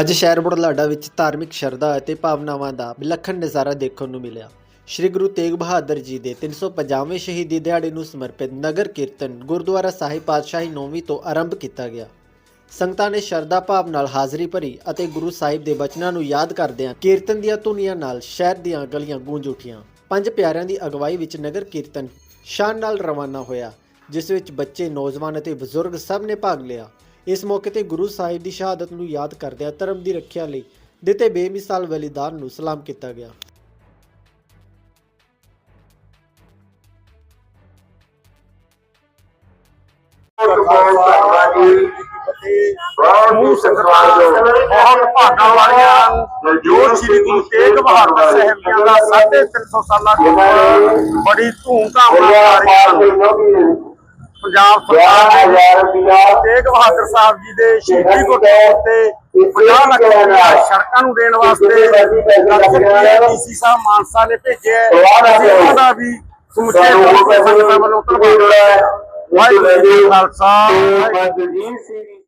ਅੱਜ ਸ਼ਹਿਰ ਬੁਢਲਾਡਾ ਵਿੱਚ ਧਾਰਮਿਕ ਸ਼ਰਧਾ ਅਤੇ ਭਾਵਨਾਵਾਂ ਦਾ ਵਿਲੱਖਣ ਨਜ਼ਾਰਾ ਦੇਖਣ ਨੂੰ ਮਿਲਿਆ। ਸ਼੍ਰੀ ਗੁਰੂ ਤੇਗ ਬਹਾਦਰ ਜੀ ਦੇ 350ਵੇਂ ਸ਼ਹੀਦੀ ਦਿਹਾੜੇ ਨੂੰ ਸਮਰਪਿਤ ਨਗਰ ਕੀਰਤਨ ਗੁਰਦੁਆਰਾ ਸਾਹਿਬ ਪਾਤਸ਼ਾਹੀ ਨੌਵੀਂ ਤੋਂ ਆਰੰਭ ਕੀਤਾ ਗਿਆ। ਸੰਗਤਾਂ ਨੇ ਸ਼ਰਧਾ ਭਾਵ ਨਾਲ ਹਾਜ਼ਰੀ ਭਰੀ ਅਤੇ ਗੁਰੂ ਸਾਹਿਬ ਦੇ ਬਚਨਾਂ ਨੂੰ ਯਾਦ ਕਰਦਿਆਂ ਕੀਰਤਨ ਦੀਆਂ ਧੁਨੀਆਂ ਨਾਲ ਸ਼ਹਿਰ ਦੀਆਂ ਗਲੀਆਂ ਗੂੰਜ ਉੱਠੀਆਂ। ਪੰਜ ਪਿਆਰਿਆਂ ਦੀ ਅਗਵਾਈ ਵਿੱਚ ਨਗਰ ਕੀਰਤਨ ਸ਼ਾਨ ਨਾਲ ਰਵਾਨਾ ਹੋਇਆ, ਜਿਸ ਵਿੱਚ ਬੱਚੇ, ਨੌਜਵਾਨ ਅਤੇ ਬਜ਼ੁਰਗ ਸਭ ਨੇ ਭਾਗ ਲਿਆ। ਇਸ ਮੌਕੇ ਤੇ ਗੁਰੂ ਸਾਹਿਬ ਦੀ ਸ਼ਹਾਦਤ ਨੂੰ ਯਾਦ ਕਰਦਿਆਂ ਧਰਮ ਦੀ ਰੱਖਿਆ ਲਈ ਦਿੱਤੇ ਬੇਮਿਸਾਲ ਬਲੀਦਾਨ ਨੂੰ ਸਲਾਮ ਕੀਤਾ ਗਿਆ। ਸਮੂਹ ਸੰਗਤਾਂ ਬਹੁਤ ਭਾਗਾਂ ਵਾਲੀਆਂ ਜੋ ਸ੍ਰੀ ਗੁਰੂ ਤੇਗ ਬਹਾਦਰ ਸਾਹਿਬ ਜੀ ਦਾ 350 ਸਾਲਾ ਗੁਰਪੁਰਬ ਬੜੀ ਧੂਮਧਾਮ ਨਾਲ ਮਨਾ ਰਹੀਆਂ ਹਨ ਪੰਜਾਬ ਸਰਕਾਰ ਨੇ ਤੇਗ ਬਹਾਦਰ ਸਾਹਿਬ ਜੀ ਦੇ ਸ਼ਹੀਦੀ ਗੁਰਪੁਰਬ ਤੇ 50 ਲੱਖ ਰੁਪਇਆ ਸੜਕਾਂ ਨੂੰ ਦੇਣ ਵਾਸਤੇ ਡੀਸੀ ਸਾਹਿਬ ਮਾਨਸਾ ਨੇ ਭੇਜਿਆ ਹੈ। ਅਸੀਂ ਉਹਨਾਂ ਦਾ ਵੀ ਸਮੁੱਚੇ ਸੰਗਤਾਂ ਵੱਲੋਂ ਧੰਨਵਾਦ ਵਾਹਿਗੁਰੂ ਜੀ ਖਾਲਸਾ ਵਾਹਿਗੁਰੂ ਜੀ।